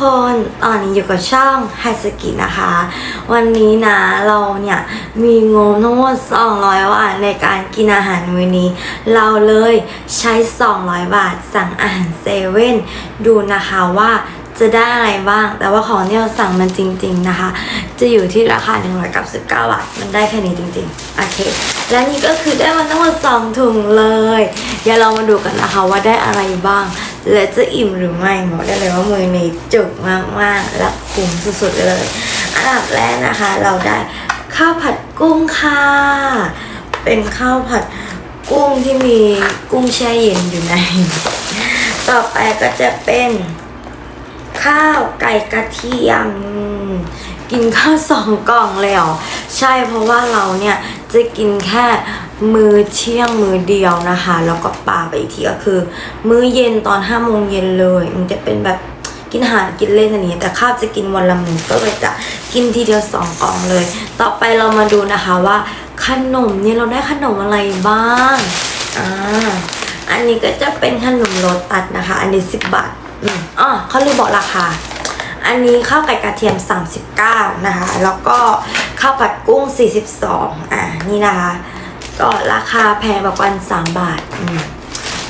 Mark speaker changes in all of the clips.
Speaker 1: คนตอนนี้อยู่กับช่องไฮสกินะคะ วันนี้นะเราเนี่ยมีงบทั้งหมด 200 บาทในการกินอาหารมื้อนี้ เราเลยใช้ 200 บาทสั่งอาหารเซเว่นดูนะคะว่าจะได้อะไรบ้าง แต่ว่าของที่เราสั่งมันจริง ๆนะคะ จะอยู่ที่ราคา199บาท มันได้แค่นี้จริงๆ โอเค และนี่ก็คือได้มาทั้งหมด2ถุงเลย เดี๋ยวเรามาดูกันนะคะว่าได้อะไรบ้าง และจะอิ่มหรือไม่บอกได้เลยว่ามือนี้จุกมากๆและคุ้มสุดๆเลย อันดับแรกนะคะ เราได้ข้าวผัดกุ้งค่ะ เป็นข้าวผัดกุ้งที่มีกุ้งแช่เย็นอยู่ใน ต่อไปก็จะเป็นข้าวไก่กระเทียมอืมกินข้าวสองกล่องเลยเหรอใช่เพราะว่าเราเนี่ยจะกินแค่ มือเที่ยงมือเดียวนะคะ แล้วก็ปาไปอีกทีก็คือ มื้อเย็นตอนห้าโมงเย็นเลย มันจะเป็นแบบกินอาหารกินเล่นอันนี้แต่ข้าวจะกินวันละหนึ่งก็เลยจะกินทีเดียวสองกล่องเลย ต่อไปเรามาดูนะคะว่าขนมเนี่ยเราได้ขนมอะไรบ้างอ่าอันนี้ก็จะเป็นขนมโรตัสนะคะ อันนี้สิบบาทอืมอ๋อเขาลืมบอกราคา อันนี้ข้าวไก่กระเทียม 39 นะคะ แล้วก็ข้าวผัดกุ้ง 42 อ่านี่นะคะ ก็ราคาแพงกว่ากัน3บาท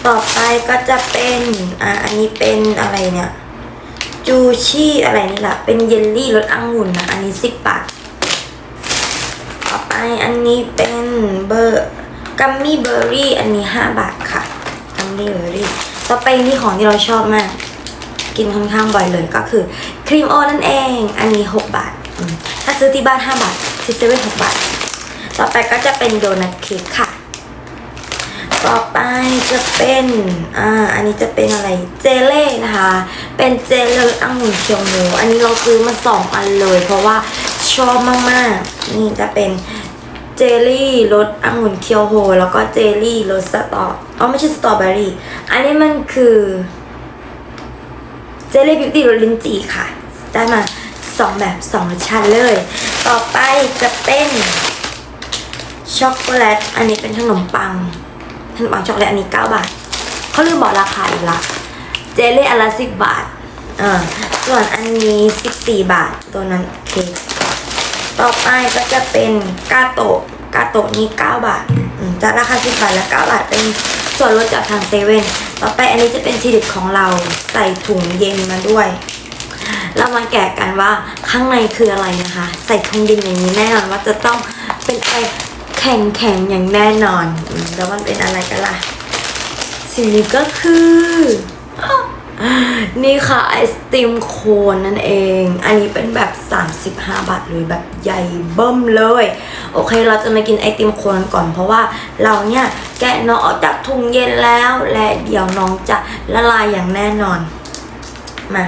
Speaker 1: ต่อไปก็จะเป็นอ่าอันนี้เป็นอะไรเนี่ย จูชี่อะไรนี่แหละเป็นเยลลี่รสองุ่นนะ อันนี้10บาท ต่อไปอันนี้เป็นเบอร์กัมมี่เบอร์รี่ อันนี้5บาทค่ะกัมมี่เบอร์รี่ ต่อไปนี่ของที่เราชอบมาก กินค่อนข้างบ่อยเลยก็คือครีมโอนั่นเอง อันนี้6บาท ถ้าซื้อที่บ้าน5บาทที่เซเว่น6บาท ต่อไปก็จะเป็นโดนัทเค้กค่ะ ต่อไปจะเป็น อ่า อันนี้จะเป็นอะไร เจเล่นะคะ เป็นเจลเลองุ่นเคียวหมู อันนี้เราซื้อมาสองอันเลย เพราะว่าชอบมากๆ นี่จะเป็นเจลลี่รสองุ่นเคียวโฮ แล้วก็เจลลี่รสสตออ๋อไม่ใช่สตรอเบอรี่ อันนี้มันคือ เจลลี่บิวตี้รสลิ้นจี่ค่ะ ได้มาสองแบบสองรสชาติเลย ต่อไปจะเป็น ช็อกโกแลต อันนี้เป็นขนมปัง ขนมปังช็อกโกแลตอันนี้ 9 บาท เขาลืมบอกราคาอีกละ เจลลี่อันละ10บาท อ่า ส่วนอันนี้ 14 บาท ตัวนั้นเค้กต่อไปก็จะเป็นกาโตะ กาโตะนี่9บาท อืม จากราคา 10 บาทและ 9 บาท เป็นส่วนลดจากทางเซเว่น ต่อไปอันนี้จะเป็นทีเด็ดของเรา ใส่ถุงเย็นมาด้วยเรามาแกะกันว่าข้างในคืออะไรนะคะ ใส่ถุงเย็นอย่างนี้แน่นอนว่าจะต้องเป็นอะไร แข็งแข็งอย่างแน่นอน แล้วมันเป็นอะไรกันล่ะ สิ่งนี้ก็คือ นี่ค่ะไอศติมโคนนั่นเอง อันนี้เป็นแบบ 35 บาทเลยแบบใหญ่เบิ่มเลย โอเคเราจะมากินไอติมโคนก่อนเพราะว่าเราเนี่ยแกะน้องออกจากถุงเย็นแล้ว และเดี๋ยวน้องจะละลายอย่างแน่นอน มา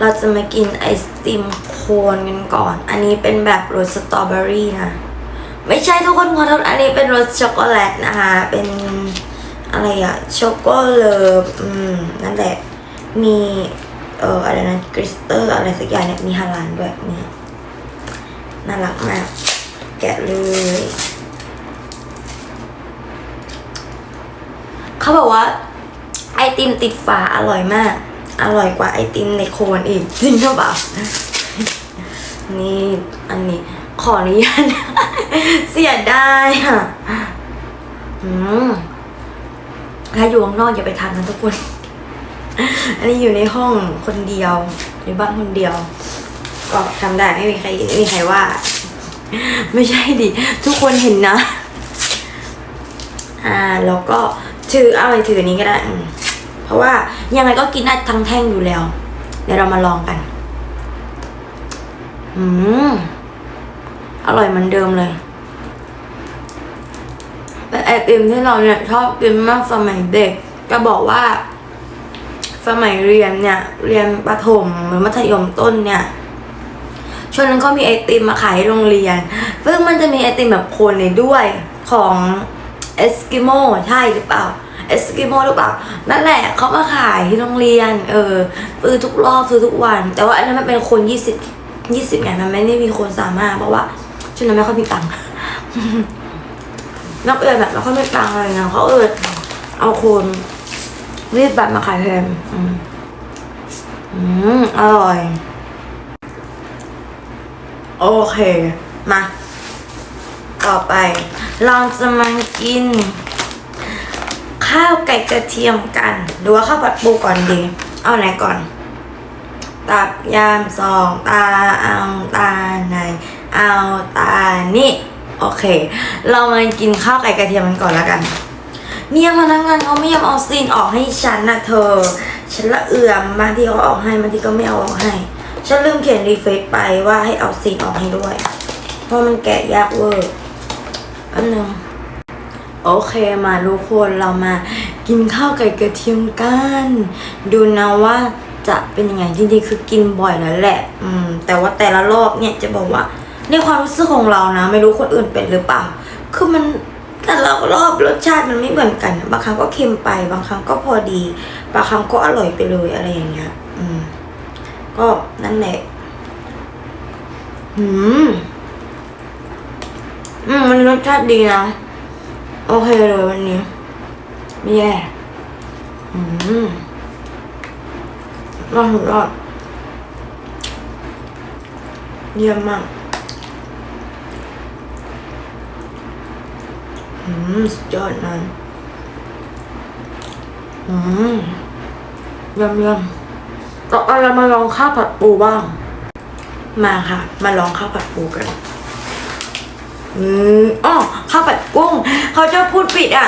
Speaker 1: เราจะมากินไอศติมโคนกันก่อน อันนี้เป็นแบบรสสตรอเบอรี่นะ ไม่ใช่ทุกคนขอโทษอันนี้เป็นรสช็อกโกแลตนะคะ เป็นอะไรอะช็อกโกเลฟอืมนั่นแหละ มีเอ่ออะไรนะกริสเตอร์อะไรสักอย่างเนี่ยมีฮาลานด้วยนี่น่ารักมาก แกะเลยเขาบอกว่า ไอติมติดฝาอร่อยมาก อร่อยกว่าไอติมในโคนอีกจริงหรือเปล่านี่อันนี้ ขออนุญาตเสียได้อะอืมถ้าอยู่ข้างนอกอย่าไปทานนะทุกคน อันนี้อยู่ในห้องคนเดียวอยู่บ้านคนเดียว ก็ทำได้ไม่มีใครไม่มีใครว่า ไม่ใช่ดิ ทุกคนเห็นนะ อ่าแล้วก็ถือเอาไปถือนี้ก็ได้ เพราะว่ายังไงก็กินได้ทั้งแท่งอยู่แล้ว เดี๋ยวเรามาลองกัน อืม อร่อยเหมือนเดิมเลยเป็นไอติมที่เราเนี่ยชอบกินมากสมัยเด็กก็บอกว่า สมัยเรียนเนี่ย เรียนประถมหรือมัธยมต้นเนี่ยช่วงนั้นก็มีไอติมมาขายโรงเรียน ซึ่งมันจะมีไอติมแบบโคนในด้วยของเอสกิโมใช่หรือเปล่าเอสกิโมหรือเปล่า นั่นแหละเขามาขายที่โรงเรียน เออซื้อทุกรอบซื้อทุกวัน แต่ว่าอันนั้นมันเป็นคนยี่สิบยี่สิบไงมันไม่ได้มีคนสามารถเพราะว่า ช่วงนั้นไม่ค่อยมีตังค์นักเรียนแบบไม่ค่อยมีตังค์อะไรเงี้ยเขาเออเอาคนรีดบัตรมาขายแทนอืมอืมอร่อย โอเค มา ต่อไป เราจะมากิน ข้าวไก่กระเทียมกันหรือว่าข้าวผัดปูก่อนดี เอาไหนก่อน ตักยามสอง ตาเอาตาหนเอาตา นี่โอเค เรามากินข้าวไก่กระเทียมกันก่อนแล้วกัน เนี่ยพนักงานเขาไม่ยอมเอาซีนออกให้ฉันนะเธอ ฉันละเอื่อมบางทีเขาออกให้บางทีก็ไม่เอาออกให้ ฉันลืมเขียนรีเฟซไปว่าให้เอาซีนออกให้ด้วย เพราะมันแกะยากเวอร์อันนึงโอเคมาทุกคนเรามากินข้าวไก่กระเทียมกันดูนะว่าจะเป็นยังไงจริงๆคือกินบ่อยแล้วแหละ อืม แต่ว่าแต่ละรอบเนี่ยจะบอกว่า ในความรู้สึกของเรานะ ไม่รู้คนอื่นเป็นหรือเปล่า คือมันแต่ละรอบรสชาติมันไม่เหมือนกัน บางครั้งก็เค็มไป บางครั้งก็พอดี บางครั้งก็อร่อยไปเลยอะไรอย่างเงี้ย อืม ก็นั่นแหละ อืม อืมมันรสชาติดีนะ โอเคเลยวันนี้ ไม่แย่ อืมรอดรอดเยี่ยมมาก อืมสุดยอดนั้นอืมเยี่ยมเยี่มต่อไปเรามาลองข้าวผัดปูบ้าง มาค่ะ มาลองข้าวผัดปูกัน อืมอ๋อข้าวผัดกุ้ง เขาจะพูดผิดอะ